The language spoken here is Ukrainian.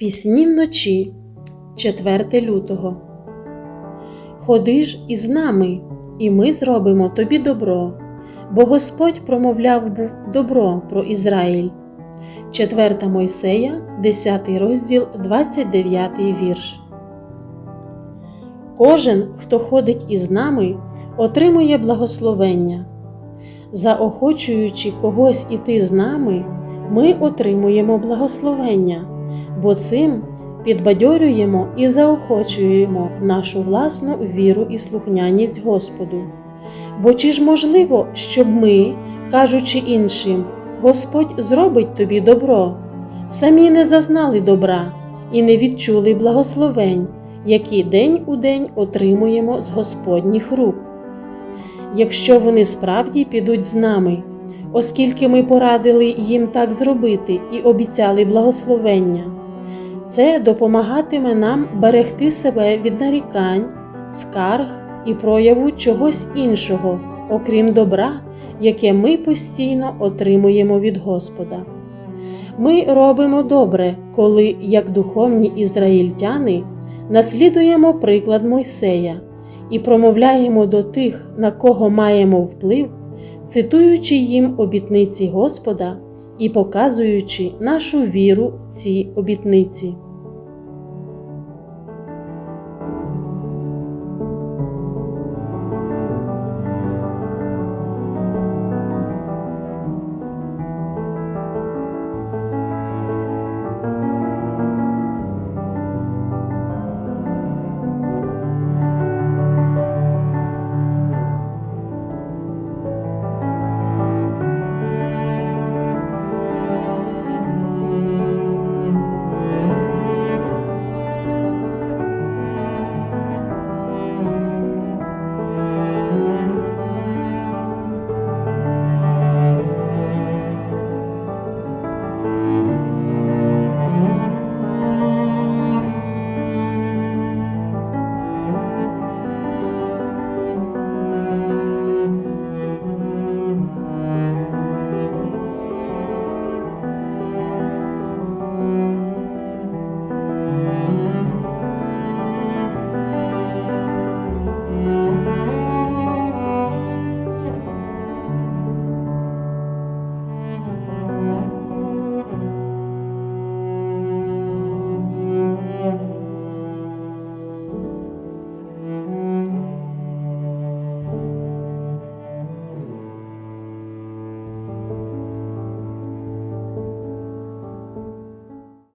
Пісні вночі 4 лютого. Ходи ж із нами, і ми зробимо тобі добро, бо Господь промовляв був добро про Ізраїль. 4 Мойсея, 10 розділ, 29 вірш. Кожен, хто ходить із нами, отримує благословення. Заохочуючи когось іти з нами, ми отримуємо благословення, бо цим підбадьорюємо і заохочуємо нашу власну віру і слухняність Господу. Бо чи ж можливо, щоб ми, кажучи іншим, Господь зробить тобі добро, самі не зазнали добра і не відчули благословень, які день у день отримуємо з Господніх рук? Якщо вони справді підуть з нами, оскільки ми порадили їм так зробити і обіцяли благословення, це допомагатиме нам берегти себе від нарікань, скарг і прояву чогось іншого, окрім добра, яке ми постійно отримуємо від Господа. Ми робимо добре, коли, як духовні ізраїльтяни, наслідуємо приклад Мойсея і промовляємо до тих, на кого маємо вплив, цитуючи їм обітниці Господа і показуючи нашу віру в ці обітниці.